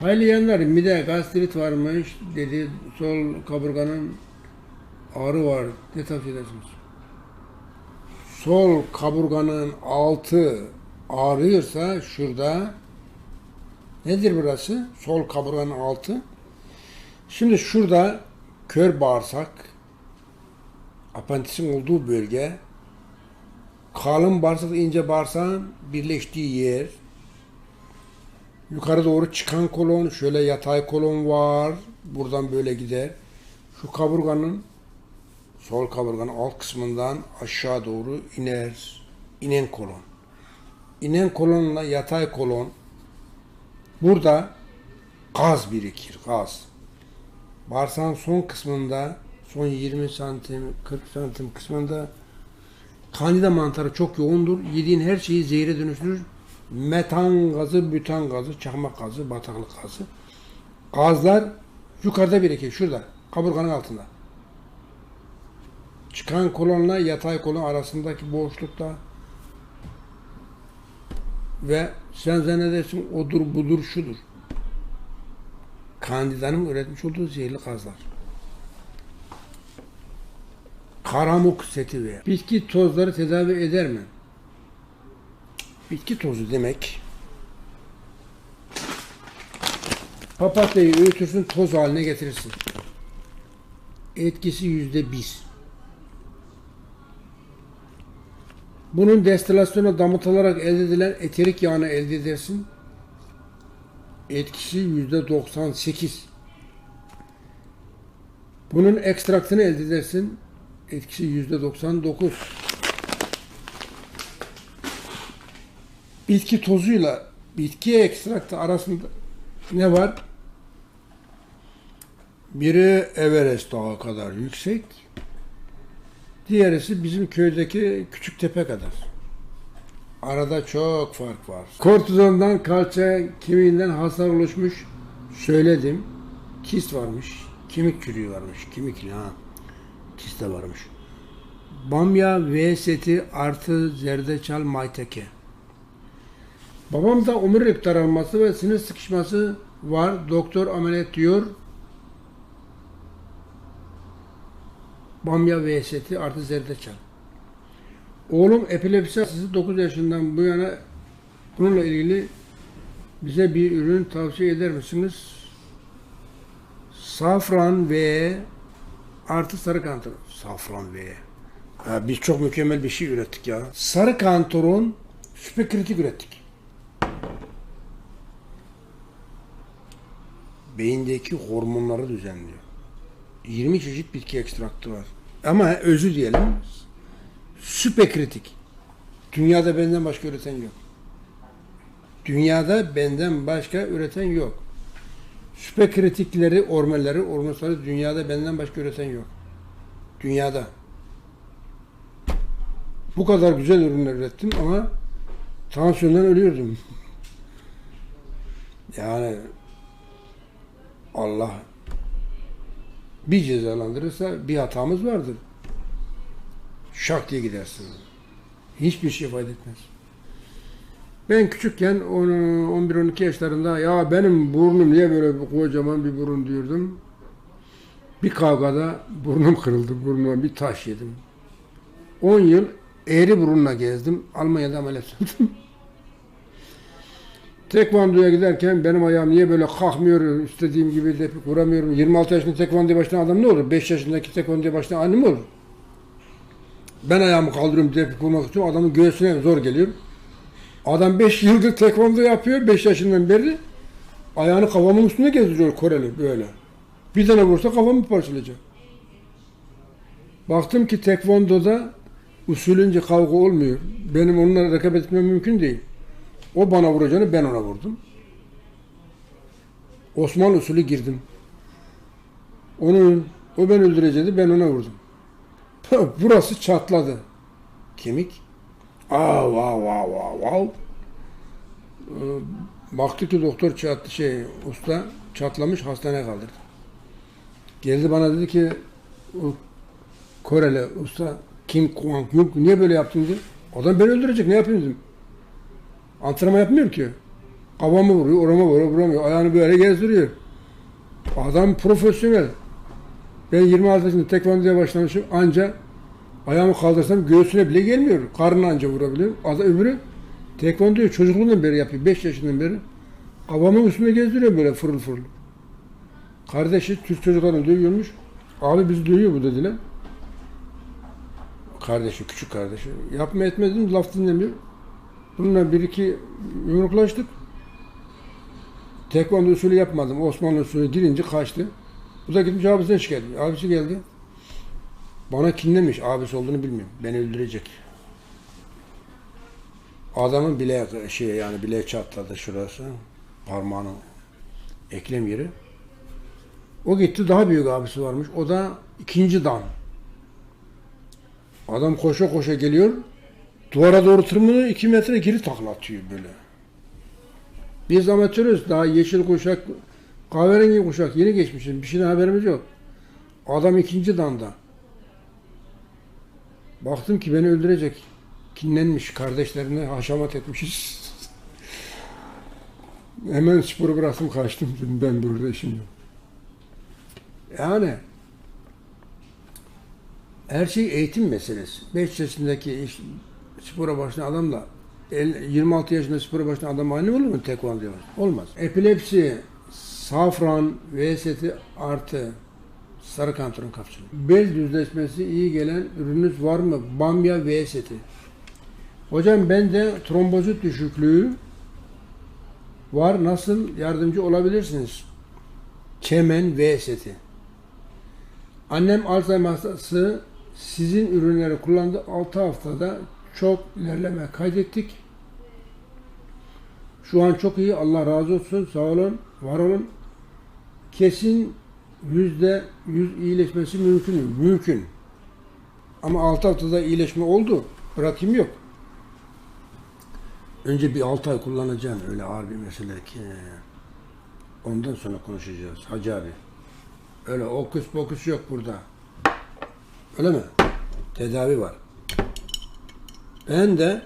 Hayliyenler mide gastrit varmış dedi sol kaburganın ağrı var ne tavsiye edersiniz? Sol kaburganın altı ağrıyorsa şurada nedir burası? Sol kaburganın altı. Şimdi şurada kör bağırsak apandisin olduğu bölge kalın bağırsak ince bağırsağın birleştiği yer Yukarı doğru çıkan kolon, şöyle yatay kolon var. Buradan böyle gider. Şu kaburganın sol kaburganın alt kısmından aşağı doğru iner. inen kolon. İnen kolonla yatay kolon burada gaz birikir, gaz. Bağırsağın son kısmında son 20 santim, 40 santim kısmında kandida mantarı çok yoğundur. Yediğin her şeyi zehre dönüştürür. Metan gazı, bütan gazı, çakmak gazı, bataklık gazı. Gazlar yukarıda birikir, şurada, kaburganın altında. Çıkan kolonla yatay kolon arasındaki boşlukta ve sen zannedersin odur budur şudur. Kandidanın üretmiş olduğu zehirli gazlar. Karamuk seti ve bitki tozları tedavi eder mi? Bitki tozu demek papatyayı öğütürsün toz haline getirirsin. Etkisi yüzde bir. Bunun destilasyona damıtılarak elde edilen eterik yağını elde edersin. Etkisi yüzde 98. Bunun ekstraktını elde edersin. Etkisi yüzde 99. bitki tozuyla bitki ekstraktı arasında ne var? Biri Everest dağı kadar yüksek, diğerisi bizim köydeki küçük tepe kadar. Arada çok fark var. Kortizondan kalça kemiğinden hasar oluşmuş söyledim. Kist varmış, kemik çürüğü varmış, kemikli ha. Kist de varmış. Bamya V seti artı zerdeçal mayteke. Babamda omurilik daralması ve sinir sıkışması var. Doktor ameliyat diyor. Bamya ve seti artı zerdeçal. Oğlum epilepsi hastası 9 yaşından bu yana bununla ilgili bize bir ürün tavsiye eder misiniz? Safran ve artı sarı kantor. Safran ve. Ha, biz çok mükemmel bir şey ürettik ya. Sarı kantorun süperkritik ürettik. Beyindeki hormonları düzenliyor. 20 çeşit bitki ekstraktı var. Ama özü diyelim süper kritik. Dünyada benden başka üreten yok. Dünyada benden başka üreten yok. Süper kritikleri, ormeleri, ormusları dünyada benden başka üreten yok. Dünyada. Bu kadar güzel ürünler ürettim ama tansiyondan ölüyordum. Yani Allah bir cezalandırırsa bir hatamız vardır. Şak diye gidersin. Hiçbir şey fayda etmez. Ben küçükken 11-12 yaşlarında ya benim burnum niye böyle bir kocaman bir burun diyordum. Bir kavgada burnum kırıldı. Burnuma bir taş yedim. 10 yıl eğri burunla gezdim. Almanya'da ameliyat oldum. Tekvandoya giderken benim ayağım niye böyle kalkmıyor, istediğim gibi de vuramıyorum. 26 yaşında tekvandoya başlayan adam ne olur? 5 yaşındaki tekvandoya başlayan anne mi olur? Ben ayağımı kaldırıyorum tepki kurmak için adamın göğsüne zor geliyor. Adam 5 yıldır tekvando yapıyor, 5 yaşından beri. Ayağını kafamın üstüne gezdiriyor Koreli böyle. Bir tane vursa kafamı parçalayacak. Baktım ki tekvandoda usulünce kavga olmuyor. Benim onunla rekabet etmem mümkün değil. O bana vuracağını ben ona vurdum. Osmanlı usulü girdim. Onu o ben öldüreceğini ben ona vurdum. Burası çatladı. Kemik. Aa vav vav vav vav. Ee, Baktı ki doktor çat şey usta çatlamış hastaneye kaldırdı. Geldi bana dedi ki Koreli usta Kim Kwang Yuk niye böyle yaptın dedi. Adam beni öldürecek ne yapayım dedim. Antrenman yapmıyorum ki. Kafamı vuruyor, orama vuruyor, vuramıyor. Ayağını böyle gezdiriyor. Adam profesyonel. Ben 26 yaşında tekvandoya başlamışım. Anca ayağımı kaldırsam göğsüne bile gelmiyor. Karnına anca vurabiliyor. Adam öbürü tekvandoyu çocukluğundan beri yapıyor. 5 yaşından beri. Kafamın üstünde gezdiriyor böyle fırıl fırıl. Kardeşi Türk çocuklarını dövüyormuş. Abi bizi dövüyor bu dediler. Kardeşi, küçük kardeşi. Yapma etmedim, laf dinlemiyor. Bununla bir iki yumruklaştık. Tekvando usulü yapmadım. Osmanlı usulü girince kaçtı. Bu da gitmiş abisine şikayet ediyor. Abisi geldi. Bana kinlemiş. Abisi olduğunu bilmiyorum. Beni öldürecek. Adamın bileğe şey yani bileğe çatladı şurası. Parmağının eklem yeri. O gitti daha büyük abisi varmış. O da ikinci dan. Adam koşa koşa geliyor. Duvara doğru tırmanıyor. iki metre geri takla atıyor böyle. Biz amatörüz. Daha yeşil kuşak, kahverengi kuşak yeni geçmişiz. Bir şeyden haberimiz yok. Adam ikinci danda. Baktım ki beni öldürecek. Kinlenmiş. Kardeşlerine haşamat etmişiz. Hemen sporu bıraktım kaçtım. Ben burada işim yok. Yani her şey eğitim meselesi. 5 yaşındaki spora başlayan adamla el- 26 yaşında spora başlayan adam aynı olur mu tekvandoya? Olmaz. Epilepsi, safran, VST artı sarı kantaron kapsülü. Bel düzleşmesi iyi gelen ürününüz var mı? Bamya VST. Hocam bende trombozit düşüklüğü var. Nasıl yardımcı olabilirsiniz? Çemen VST. Annem Alzheimer hastası sizin ürünleri kullandı. 6 haftada çok ilerleme kaydettik. Şu an çok iyi. Allah razı olsun. Sağ olun. Var olun. Kesin yüzde yüz iyileşmesi mümkün mü? Mümkün. Ama 6 haftada iyileşme oldu. Bırakayım yok. Önce bir 6 ay kullanacaksın. Öyle ağır bir mesele ki. Ondan sonra konuşacağız. Hacı abi. Öyle okus pokus yok burada. Öyle mi? Tedavi var. Ben de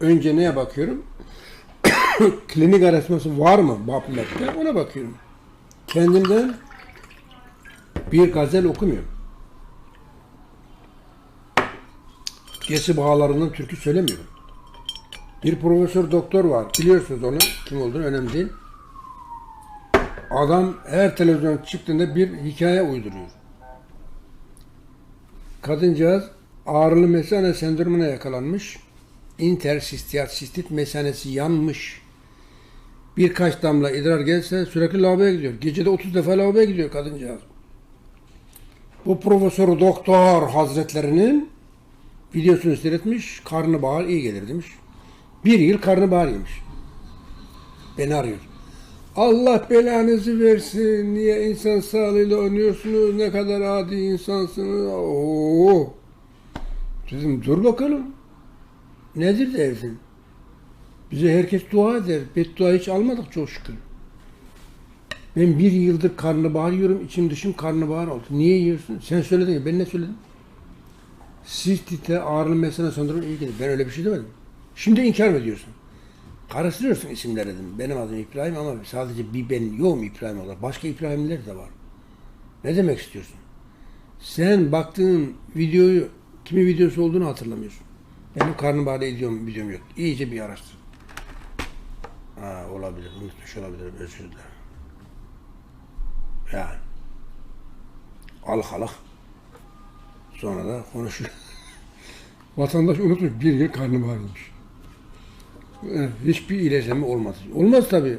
önce neye bakıyorum? Klinik araştırması var mı BAPMET'te? Ona bakıyorum. Kendimden bir gazel okumuyorum. Gesi bağlarından türkü söylemiyorum. Bir profesör doktor var. Biliyorsunuz onu. Kim olduğunu önemli değil. Adam her televizyon çıktığında bir hikaye uyduruyor. Kadıncağız ağrılı mesane sendromuna yakalanmış. Intersistiyat sistit mesanesi yanmış. Birkaç damla idrar gelse sürekli lavaboya gidiyor. Gecede 30 defa lavaboya gidiyor kadıncağız. Bu profesör doktor hazretlerinin videosunu seyretmiş. Karnabahar iyi gelir demiş. Bir yıl karnabahar yemiş. Beni arıyor. Allah belanızı versin. Niye insan sağlığıyla oynuyorsunuz? Ne kadar adi insansınız. Oo. Dedim dur bakalım. Nedir dersin? Bize herkes dua eder. Beddua hiç almadık çok şükür. Ben bir yıldır karnabahar yiyorum. içim dışım karnabahar oldu. Niye yiyorsun? Sen söyledin ya. Ben ne söyledim? Sistite ağrılı mesene sendromu iyi gelir. Ben öyle bir şey demedim. Şimdi inkar mı ediyorsun? Karıştırıyorsun isimleri dedim. Benim adım İbrahim ama sadece bir ben yoğum İbrahim olarak. Başka İbrahimler de var. Ne demek istiyorsun? Sen baktığın videoyu kimin videosu olduğunu hatırlamıyorsun. Benim karnabaharda videom, videom yok. İyice bir araştır. Ha, olabilir. Unutmuş olabilir. Özür dilerim. Yani. Al halak. Sonra da konuşuyor. Vatandaş unutmuş bir yıl yemiş. Evet, Hiçbir iyileşme olmaz. Olmaz tabii.